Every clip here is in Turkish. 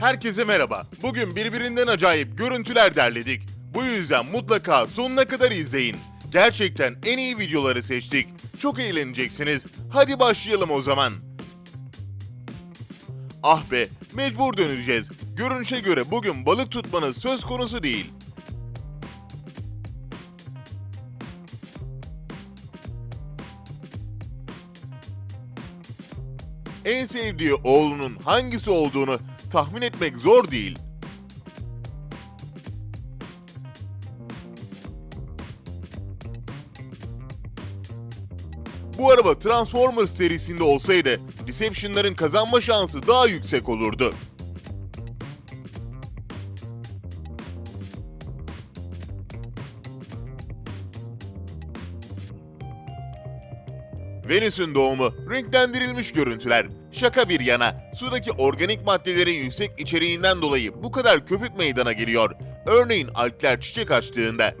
Herkese merhaba. Bugün birbirinden acayip görüntüler derledik. Bu yüzden mutlaka sonuna kadar izleyin. Gerçekten en iyi videoları seçtik. Çok eğleneceksiniz. Hadi başlayalım o zaman. Ah be, mecbur döneceğiz. Görünüşe göre bugün balık tutmanız söz konusu değil. En sevdiği oğlunun hangisi olduğunu tahmin etmek zor değil. Bu araba Transformers serisinde olsaydı Deception'ların kazanma şansı daha yüksek olurdu. Venüs'ün doğumu, renklendirilmiş görüntüler. Şaka bir yana, sudaki organik maddelerin yüksek içeriğinden dolayı bu kadar köpük meydana geliyor. Örneğin algler çiçek açtığında.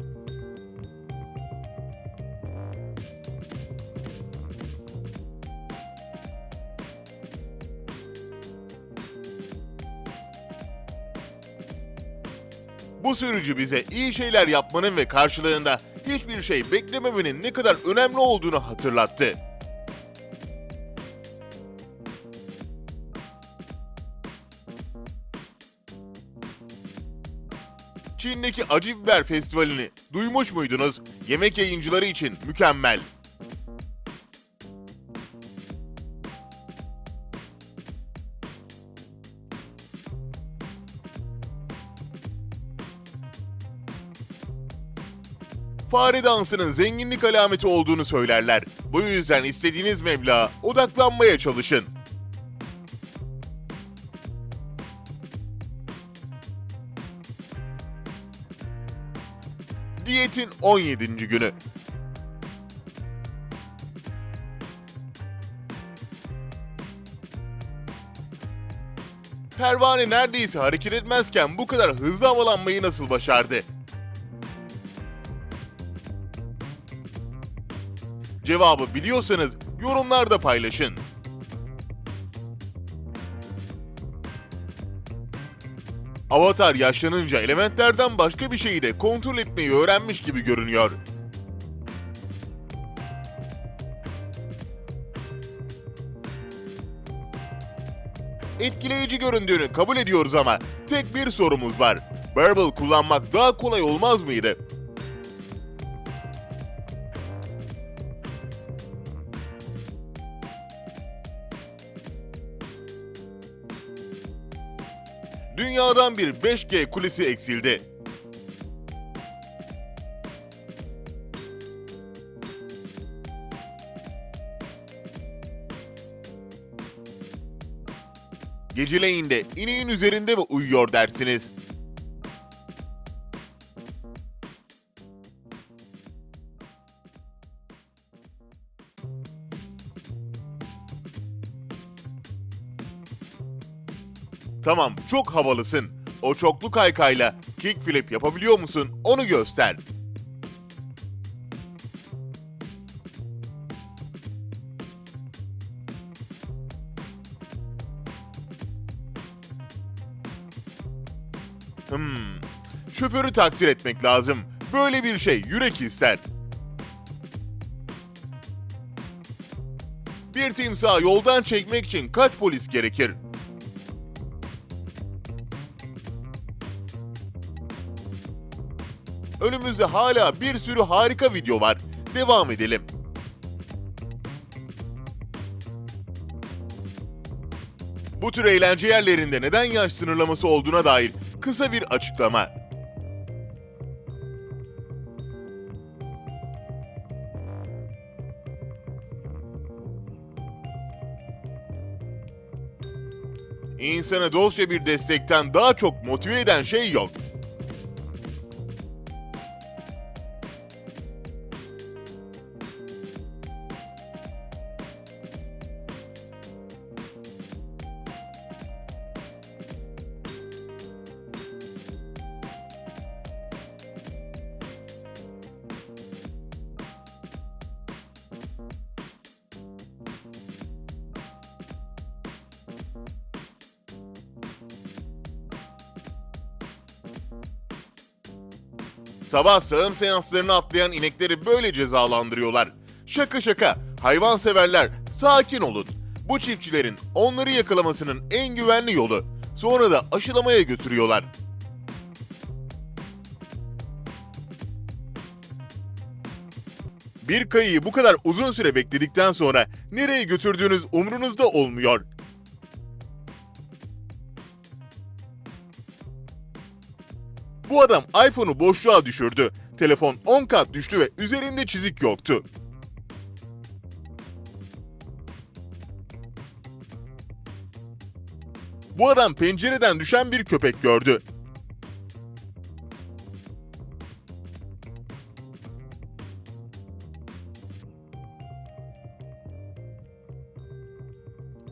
Bu sürücü bize iyi şeyler yapmanın ve karşılığında hiçbir şey beklememenin ne kadar önemli olduğunu hatırlattı. Çin'deki acı biber festivalini duymuş muydunuz? Yemek yayıncıları için mükemmel. Fare dansının zenginlik alameti olduğunu söylerler. Bu yüzden istediğiniz meblağa odaklanmaya çalışın. Diyetin 17. günü. Pervane neredeyse hareket etmezken bu kadar hızlı havalanmayı nasıl başardı? Cevabı biliyorsanız yorumlarda paylaşın. Avatar yaşlanınca elementlerden başka bir şeyi de kontrol etmeyi öğrenmiş gibi görünüyor. Etkileyici göründüğünü kabul ediyoruz ama tek bir sorumuz var. Burble kullanmak daha kolay olmaz mıydı? Dünyadan bir 5G kulesi eksildi. Geceleyin de ineğin üzerinde mi uyuyor dersiniz? Tamam, çok havalısın. O çoklu kaykayla kickflip yapabiliyor musun? Onu göster. Hmm. Şoförü takdir etmek lazım. Böyle bir şey yürek ister. Bir timsahı yoldan çekmek için kaç polis gerekir? Önümüzde hala bir sürü harika video var. Devam edelim. Bu tür eğlence yerlerinde neden yaş sınırlaması olduğuna dair kısa bir açıklama. İnsanı dostça bir destekten daha çok motive eden şey yok. Sabah sağım seanslarını atlayan inekleri böyle cezalandırıyorlar. Şaka şaka, hayvanseverler sakin olun. Bu çiftçilerin onları yakalamasının en güvenli yolu. Sonra da aşılamaya götürüyorlar. Bir kayıyı bu kadar uzun süre bekledikten sonra nereye götürdüğünüz umrunuzda olmuyor. Bu adam iPhone'u boşluğa düşürdü. Telefon 10 kat düştü ve üzerinde çizik yoktu. Bu adam pencereden düşen bir köpek gördü.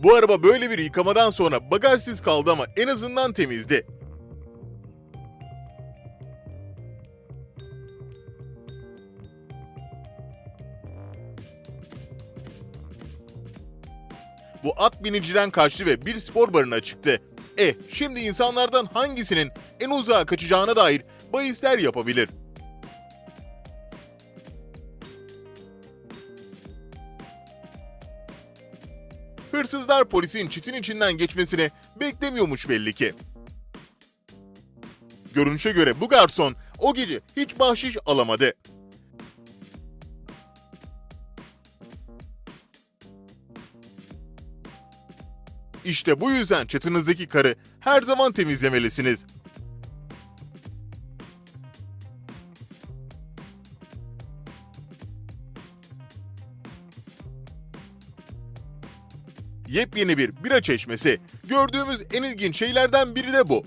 Bu araba böyle bir yıkamadan sonra bagajsız kaldı ama en azından temizdi. Bu at biniciden kaçtı ve bir spor barına çıktı. E, şimdi insanlardan hangisinin en uzağa kaçacağına dair bahisler yapabilir. Hırsızlar polisin çitin içinden geçmesini beklemiyormuş belli ki. Görünüşe göre bu garson o gece hiç bahşiş alamadı. İşte bu yüzden çatınızdaki karı her zaman temizlemelisiniz. Yepyeni bir bira çeşmesi. Gördüğümüz en ilginç şeylerden biri de bu.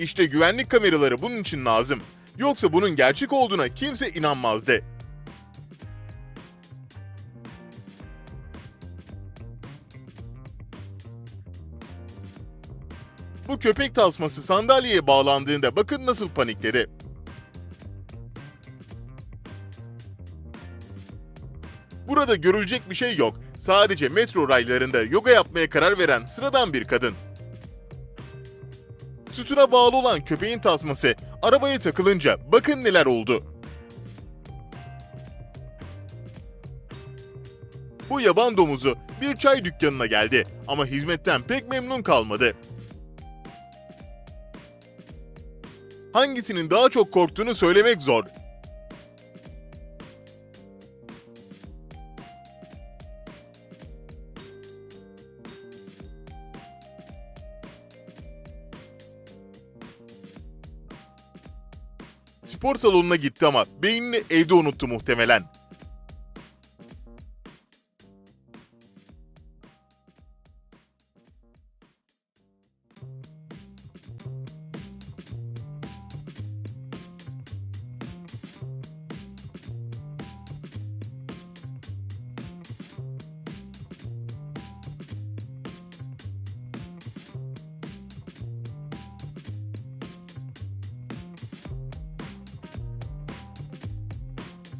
İşte güvenlik kameraları bunun için lazım. Yoksa bunun gerçek olduğuna kimse inanmazdı. Bu köpek tasması sandalyeye bağlandığında bakın nasıl panikledi. Burada görülecek bir şey yok. Sadece metro raylarında yoga yapmaya karar veren sıradan bir kadın. Sütuna bağlı olan köpeğin tasması arabaya takılınca bakın neler oldu. Bu yaban domuzu bir çay dükkanına geldi ama hizmetten pek memnun kalmadı. Hangisinin daha çok korktuğunu söylemek zor. Spor salonuna gitti ama beynini evde unuttu muhtemelen.